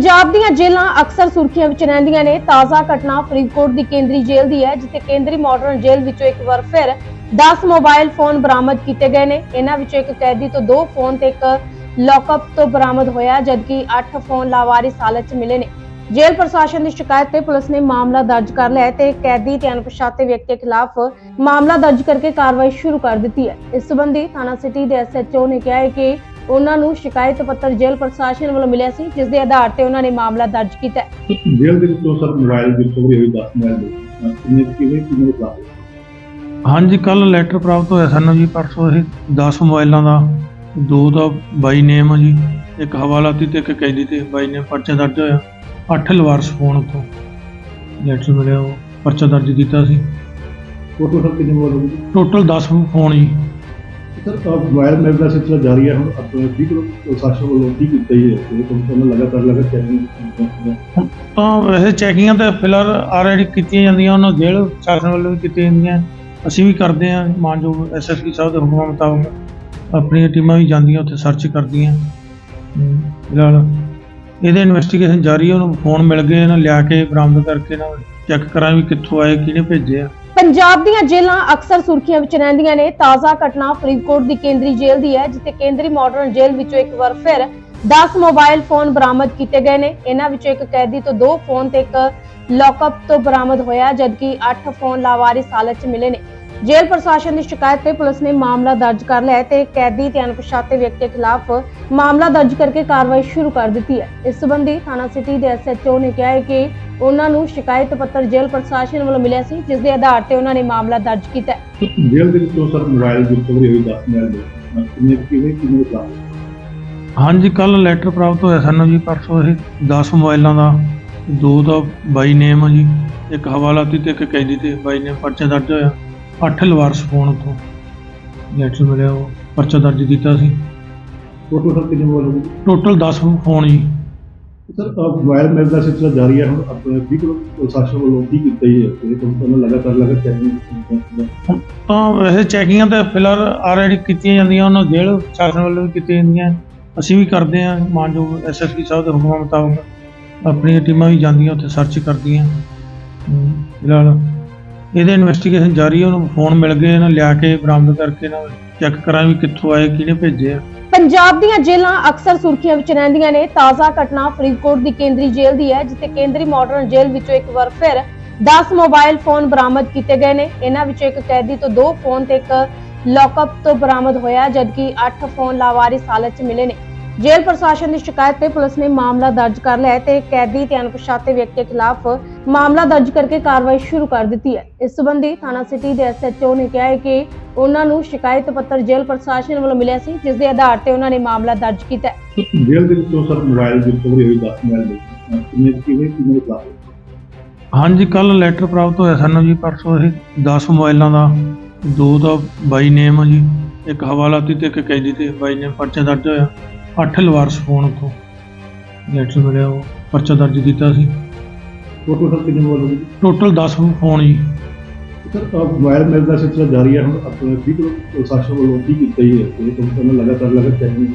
ਪੰਜਾਬ ਦੀਆਂ ਜੇਲ੍ਹਾਂ ਅਕਸਰ ਸੁਰਖੀਆਂ ਵਿੱਚ ਰਹਿੰਦੀਆਂ ਨੇ। ਤਾਜ਼ਾ ਘਟਨਾ ਫਰੀਦਕੋਟ ਦੀ ਕੇਂਦਰੀ ਜੇਲ੍ਹ ਦੀ ਹੈ, ਜਿੱਥੇ ਕੇਂਦਰੀ ਮਾਡਰਨ ਜੇਲ੍ਹ ਵਿੱਚੋਂ ਇੱਕ ਵਾਰ ਫਿਰ 10 ਮੋਬਾਈਲ ਫੋਨ ਬਰਾਮਦ ਕੀਤੇ ਗਏ ਨੇ। ਇਹਨਾਂ ਵਿੱਚੋਂ ਇੱਕ ਕੈਦੀ ਤੋਂ ਦੋ ਫੋਨ ਤੇ ਇੱਕ ਲੌਕਅਪ ਤੋਂ ਬਰਾਮਦ ਹੋਇਆ, ਜਦਕਿ 8 ਫੋਨ ਲਾਵਾਰਿਸ ਹਾਲਤ 'ਚ ਮਿਲੇ ਨੇ। ਜੇਲ੍ਹ ਪ੍ਰਸ਼ਾਸਨ ਦੀ ਸ਼ਿਕਾਇਤ ਤੇ ਪੁਲਿਸ ਨੇ ਮਾਮਲਾ ਦਰਜ ਕਰ ਲਿਆ ਤੇ ਕੈਦੀ ਤੇ ਅਣਪਛਾਤੇ ਵਿਅਕਤੀ ਖਿਲਾਫ ਮਾਮਲਾ ਦਰਜ ਕਰਕੇ ਕਾਰਵਾਈ ਸ਼ੁਰੂ ਕਰ ਦਿੱਤੀ ਹੈ। ਇਸ ਸੰਬੰਧੀ ਥਾਣਾ ਸਿਟੀ ਦੇ ਐਸਐਚਓ ਨੇ ਕਿਹਾ ਹੈ ਕਿ ਉਹਨਾਂ ਨੂੰ ਸ਼ਿਕਾਇਤ ਪੱਤਰ ਜੇਲ੍ਹ ਪ੍ਰਸ਼ਾਸਨ ਵੱਲੋਂ ਮਿਲਿਆ ਸੀ ਜਿਸ ਦੇ ਆਧਾਰ ਤੇ ਉਹਨਾਂ ਨੇ ਮਾਮਲਾ ਦਰਜ ਕੀਤਾ ਹੈ। ਜੇਲ੍ਹ ਦੇ ਵਿੱਚੋਂ ਸਰ ਮੋਬਾਈਲ ਦੀ ਚੋਰੀ ਹੋਈ 10 ਮੋਬਾਈਲ ਦੇ ਕਿੰਨੇ ਕਿਵੇਂ ਕਿਵੇਂ ਪ੍ਰਾਪਤ ਹਾਂਜੀ ਕੱਲ ਲੈਟਰ ਪ੍ਰਾਪਤ ਹੋਇਆ ਸਾਨੂੰ ਜੀ ਪਰਸੋਂ ਇਹ 10 ਮੋਬਾਈਲਾਂ ਦਾ ਦੋ ਦਾ ਬਾਈ ਨੇਮ ਆ ਜੀ ਇੱਕ ਹਵਾਲਾਤੀ ਤੇ ਇੱਕ ਕੈਦੀ ਤੇ ਬਾਈ ਨੇਮ ਪਰਚਾ ਦਰਜ ਹੋਇਆ। 8 ਲਵਾਰਸ ਫੋਨ ਉੱਥੋਂ ਲੈਟਰ ਮਿਲਿਆ ਉਹ ਪਰਚਾ ਦਰਜ ਕੀਤਾ ਸੀ। ਫੋਟੋ ਸਰ ਕਿੰਨੇ ਮੋਬਾਈਲ ਟੋਟਲ 10 ਫੋਨ ਜੀ। ਸਰ ਮੋਬਾਈਲ ਮਿਲਣ ਦਾ ਸਿਲਸਿਲਾ ਜਾਰੀ ਹੈ, ਹੁਣ ਆਪਣੇ ਠੀਕ ਪ੍ਰਸ਼ਾਸਨ ਵੱਲੋਂ ਕੀ ਕੀਤਾ ਹੀ ਹੈ ਤੁਹਾਨੂੰ ਲਗਾਤਾਰ ਲਗਾਤਾਰ ਚੈਕਿੰਗ ਤਾਂ ਵੈਸੇ ਚੈਕਿੰਗਾਂ ਤਾਂ ਫਿਲਹਾਲ ਆਲਰੇਡੀ ਕੀਤੀਆਂ ਜਾਂਦੀਆਂ, ਉਹਨਾਂ ਜੇਲ੍ਹ ਸ਼ਾਸਨ ਵੱਲੋਂ ਵੀ ਕੀਤੀਆਂ ਜਾਂਦੀਆਂ। ਅਸੀਂ ਵੀ ਕਰਦੇ ਹਾਂ, ਮਾਨਯੋਗ ਐਸਐਸਪੀ ਸਾਹਿਬ ਦੇ ਹੁਕਮਾਂ ਮੁਤਾਬਕ ਆਪਣੀਆਂ ਟੀਮਾਂ ਵੀ ਜਾਂਦੀਆਂ, ਉੱਥੇ ਸਰਚ ਕਰਦੀਆਂ। ਫਿਲਹਾਲ ਇਹਦੇ ਇਨਵੈਸਟੀਗੇਸ਼ਨ ਜਾਰੀ ਹੈ ਉਹਨੂੰ ਫੋਨ ਮਿਲ ਗਏ ਇਹਨਾਂ ਲਿਆ ਕੇ ਬਰਾਮਦ ਕਰਕੇ ਨਾ ਚੈੱਕ ਕਰਾਂ ਵੀ ਕਿੱਥੋਂ ਆਏ, ਕਿਹਨੇ ਭੇਜੇ ਆ ਪੰਜਾਬ ਦੀਆਂ ਜੇਲ੍ਹਾਂ ਅਕਸਰ ਸੁਰਖੀਆਂ ਵਿੱਚ ਰਹਿੰਦੀਆਂ ਨੇ। ਤਾਜ਼ਾ ਘਟਨਾ ਫਰੀਦਕੋਟ ਦੀ ਕੇਂਦਰੀ ਜੇਲ੍ਹ ਦੀ ਹੈ, ਜਿੱਥੇ ਕੇਂਦਰੀ ਮਾਡਰਨ ਜੇਲ੍ਹ ਵਿੱਚੋਂ ਇੱਕ ਵਾਰ ਫਿਰ 10 ਮੋਬਾਈਲ ਫੋਨ ਬਰਾਮਦ ਕੀਤੇ ਗਏ ਨੇ। ਇਹਨਾਂ ਵਿੱਚੋਂ ਇੱਕ ਕੈਦੀ ਤੋਂ ਦੋ ਫੋਨ ਤੇ ਇੱਕ ਲੌਕਅਪ ਤੋਂ ਬਰਾਮਦ ਹੋਇਆ, ਜਦਕਿ 8 ਫੋਨ ਲਾਵਾਰਿਸ ਹਾਲਤ 'ਚ ਮਿਲੇ ਨੇ। ਜੇਲ੍ਹ ਪ੍ਰਸ਼ਾਸਨ ਦੀ ਸ਼ਿਕਾਇਤ ਤੇ ਪੁਲਿਸ ਨੇ ਮਾਮਲਾ ਦਰਜ ਕਰ ਲਿਆ ਤੇ ਕੈਦੀ ਤੇ ਅਣਪਛਾਤੇ ਵਿਅਕਤੀ ਖਿਲਾਫ ਮਾਮਲਾ ਦਰਜ ਕਰਕੇ ਕਾਰਵਾਈ ਸ਼ੁਰੂ ਕਰ ਦਿੱਤੀ ਹੈ। ਇਸ ਸੰਬੰਧੀ ਥਾਣਾ ਸਿਟੀ ਦੇ ਐਸਐਚਓ ਨੇ ਕਿਹਾ ਹੈ ਕਿ ਉਹਨਾਂ ਨੂੰ ਸ਼ਿਕਾਇਤ ਪੱਤਰ ਜੇਲ੍ਹ ਪ੍ਰਸ਼ਾਸਨ ਵੱਲੋਂ ਮਿਲਿਆ ਸੀ ਜਿਸ ਦੇ ਆਧਾਰ ਤੇ ਉਹਨਾਂ ਨੇ ਮਾਮਲਾ ਦਰਜ ਕੀਤਾ ਹੈ। ਜੇਲ੍ਹ ਦੇ ਵਿੱਚੋਂ ਸਰ ਮੋਬਾਈਲ ਦੀ ਚੋਰੀ ਹੋਈ 10 ਮੋਬਾਈਲ ਦੇ ਕਿੰਨੇ ਕਿਵੇਂ ਕਿਵੇਂ ਪ੍ਰਾਪਤ ਹਾਂਜੀ ਕੱਲ ਲੈਟਰ ਪ੍ਰਾਪਤ ਹੋਇਆ ਸਾਨੂੰ ਜੀ ਪਰਸੋਂ ਇਹ 10 ਮੋਬਾਈਲਾਂ ਦਾ ਦੋ ਦਾ ਬਾਈ ਨੇਮ ਆ ਜੀ ਇੱਕ ਹਵਾਲਾਤੀ ਤੇ ਇੱਕ ਕੈਦੀ ਤੇ ਬਾਈ ਨੇਮ ਪਰਚਾ ਦਰਜ ਹੋਇਆ। 8 ਲਵਾਰਸ ਫੋਨ ਉੱਥੋਂ ਲੈਟਰ ਮਿਲਿਆ ਉਹ ਪਰਚਾ ਦਰਜ ਕੀਤਾ ਸੀ। ਫੋਟੋ ਸਰ ਕਿੰਨੇ ਮੋਬਾਈਲ ਟੋਟਲ 10 ਫੋਨ ਜੀ। ਸਰ ਮੋਬਾਈਲ ਮਿਲਣ ਦਾ ਸਿਲਸਿਲਾ ਜਾਰੀ ਹੈ, ਹੁਣ ਆਪਣੇ ਠੀਕ ਪ੍ਰਸ਼ਾਸਨ ਵੱਲੋਂ ਕੀ ਕੀਤਾ ਹੀ ਹੈ ਇਹ ਤੁਹਾਨੂੰ ਲਗਾਤਾਰ ਲਗਾਤਾਰ ਚੈਕਿੰਗ ਤਾਂ ਵੈਸੇ ਚੈਕਿੰਗਾਂ ਤਾਂ ਫਿਲਹਾਲ ਆਲਰੇਡੀ ਕੀਤੀਆਂ ਜਾਂਦੀਆਂ, ਉਹਨਾਂ ਜੇਲ੍ਹ ਪ੍ਰਸ਼ਾਸਨ ਵੱਲੋਂ ਵੀ ਕੀਤੀਆਂ ਜਾਂਦੀਆਂ। ਅਸੀਂ ਵੀ ਕਰਦੇ ਹਾਂ, ਮਾਨਯੋਗ ਐਸਐਸਪੀ ਸਾਹਿਬ ਦੇ ਹੁਕਮਾਂ ਮੁਤਾਬਕ ਆਪਣੀਆਂ ਟੀਮਾਂ ਵੀ ਜਾਂਦੀਆਂ, ਉੱਥੇ ਸਰਚ ਕਰਦੀਆਂ। ਫਿਲਹਾਲ ਇਹਦੇ ਇਨਵੈਸਟੀਗੇਸ਼ਨ ਜਾਰੀ ਹੈ ਉਹਨੂੰ ਫੋਨ ਮਿਲ ਗਏ, ਇਹਨਾਂ ਲਿਆ ਕੇ ਬਰਾਮਦ ਕਰਕੇ ਨਾ ਚੈੱਕ ਕਰਾਂ ਵੀ ਕਿੱਥੋਂ ਆਏ, ਕਿਹਨੇ ਭੇਜੇ ਆ। ਪੰਜਾਬ ਦੀਆਂ ਜੇਲ੍ਹਾਂ ਅਕਸਰ ਸੁਰਖੀਆਂ ਵਿੱਚ ਰਹਿੰਦੀਆਂ ਨੇ। ਤਾਜ਼ਾ ਘਟਨਾ ਫਰੀਦਕੋਟ ਦੀ ਕੇਂਦਰੀ ਜੇਲ੍ਹ ਦੀ ਹੈ, ਜਿੱਥੇ ਕੇਂਦਰੀ ਮਾਡਰਨ ਜੇਲ੍ਹ ਵਿੱਚੋਂ ਇੱਕ ਵਾਰ ਫਿਰ 10 ਮੋਬਾਈਲ ਫੋਨ ਬਰਾਮਦ ਕੀਤੇ ਗਏ ਨੇ। ਇਹਨਾਂ ਵਿੱਚੋਂ ਇੱਕ ਕੈਦੀ ਤੋਂ ਦੋ ਫੋਨ ਤੇ ਇੱਕ ਲੌਕਅਪ ਤੋਂ ਬਰਾਮਦ ਹੋਇਆ, ਜਦਕਿ 8 ਫੋਨ ਲਾਵਾਰਿਸ ਹਾਲਤ 'ਚ ਮਿਲੇ ਨੇ। ਜੇਲ੍ਹ ਪ੍ਰਸ਼ਾਸਨ ਦੀ ਸ਼ਿਕਾਇਤ ਤੇ ਪੁਲਿਸ ਨੇ ਮਾਮਲਾ ਦਰਜ ਕਰ ਲਿਆ ਹੈ ਤੇ ਕੈਦੀ ਤੇ ਅਣਪਛਾਤੇ ਵਿਅਕਤੀ ਖਿਲਾਫ ਮਾਮਲਾ ਦਰਜ ਕਰਕੇ ਕਾਰਵਾਈ ਸ਼ੁਰੂ ਕਰ ਦਿੱਤੀ ਹੈ। ਇਸ ਸੰਬੰਧੀ ਥਾਣਾ ਸਿਟੀ ਦੇ ਐਸਐਚਓ ਨੇ ਕਿਹਾ ਹੈ ਕਿ ਉਹਨਾਂ ਨੂੰ ਸ਼ਿਕਾਇਤ ਪੱਤਰ ਜੇਲ੍ਹ ਪ੍ਰਸ਼ਾਸਨ ਵੱਲੋਂ ਮਿਲਿਆ ਸੀ ਜਿਸ ਦੇ ਆਧਾਰ ਤੇ ਉਹਨਾਂ ਨੇ ਮਾਮਲਾ ਦਰਜ ਕੀਤਾ ਹੈ। ਜੇਲ੍ਹ ਦੇ ਵਿੱਚੋਂ ਸਰ ਮੋਬਾਈਲ ਦੀ ਚੋਰੀ ਹੋਈ 10 ਮੋਬਾਈਲ ਦੇ ਕਿੰਨੇ ਕਿਵੇਂ ਕਿਵੇਂ ਪ੍ਰਾਪਤ ਹਾਂਜੀ ਕੱਲ ਲੈਟਰ ਪ੍ਰਾਪਤ ਹੋਇਆ ਸਾਨੂੰ ਜੀ ਪਰਸੋਂ ਇਹ 10 ਮੋਬਾਈਲਾਂ ਦਾ ਦੋ ਦਾ ਬਾਈ ਨੇਮ ਜੀ ਇੱਕ ਹਵਾਲਾਤੀ ਤੇ ਇੱਕ ਕੈਦੀ ਤੇ ਬਾਈ ਨੇਮ ਪਰਚਾ ਦਰਜ ਹੋਇਆ। 8 ਲਵਾਰਸ ਫੋਨ ਉੱਥੋਂ। ਲੈਟਰ ਮਿਲਿਆ ਉਹ ਪਰਚਾ ਦਰਜ ਕੀਤਾ ਸੀ। ਫੋਟੋ ਸਰ ਕਿੰਨੇ ਮੋਬਾਈਲ ਟੋਟਲ 10 ਫੋਨ ਜੀ। ਸਰ ਮੋਬਾਈਲ ਮਿਲਣ ਦਾ ਸਿਲਸਿਲਾ ਜਾਰੀ ਹੈ ਹੁਣ ਆਪਣੇ ਠੀਕ ਪ੍ਰਸ਼ਾਸਨ ਵੱਲੋਂ ਕੀ ਕੀਤਾ ਹੀ ਹੈ ਇਹ ਤੁਹਾਨੂੰ ਤੁਹਾਨੂੰ ਲਗਾਤਾਰ ਲਗਾਤਾਰ ਚੈਕਿੰਗ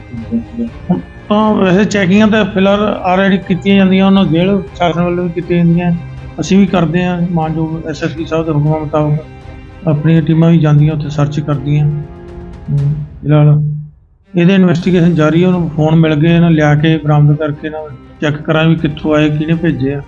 ਹੁਣ ਤਾਂ ਵੈਸੇ ਚੈਕਿੰਗਾਂ ਤਾਂ ਫਿਲਹਾਲ ਆਲਰੇਡੀ ਕੀਤੀਆਂ ਜਾਂਦੀਆਂ ਉਹਨਾਂ ਜੇਲ੍ਹ ਸ਼ਾਸਨ ਵੱਲੋਂ ਵੀ ਕੀਤੀਆਂ ਜਾਂਦੀਆਂ। ਅਸੀਂ ਵੀ ਕਰਦੇ ਹਾਂ ਮਾਨਯੋਗ ਐਸਐਸਪੀ ਸਾਹਿਬ ਦੇ ਹੁਕਮਾਂ ਮੁਤਾਬਕ ਆਪਣੀਆਂ ਟੀਮਾਂ ਵੀ ਜਾਂਦੀਆਂ ਉੱਥੇ ਸਰਚ ਕਰਦੀਆਂ। ਫਿਲਹਾਲ ਇਹਦੇ ਇਨਵੈਸਟੀਗੇਸ਼ਨ ਜਾਰੀ ਹੈ ਉਹਨੂੰ ਫੋਨ ਮਿਲ ਗਏ ਇਹਨਾਂ ਲਿਆ ਕੇ ਬਰਾਮਦ ਕਰਕੇ ਨਾ ਚੈੱਕ ਕਰਾਂ ਵੀ ਕਿੱਥੋਂ ਆਏ, ਕਿਹਨੇ ਭੇਜੇ ਆ।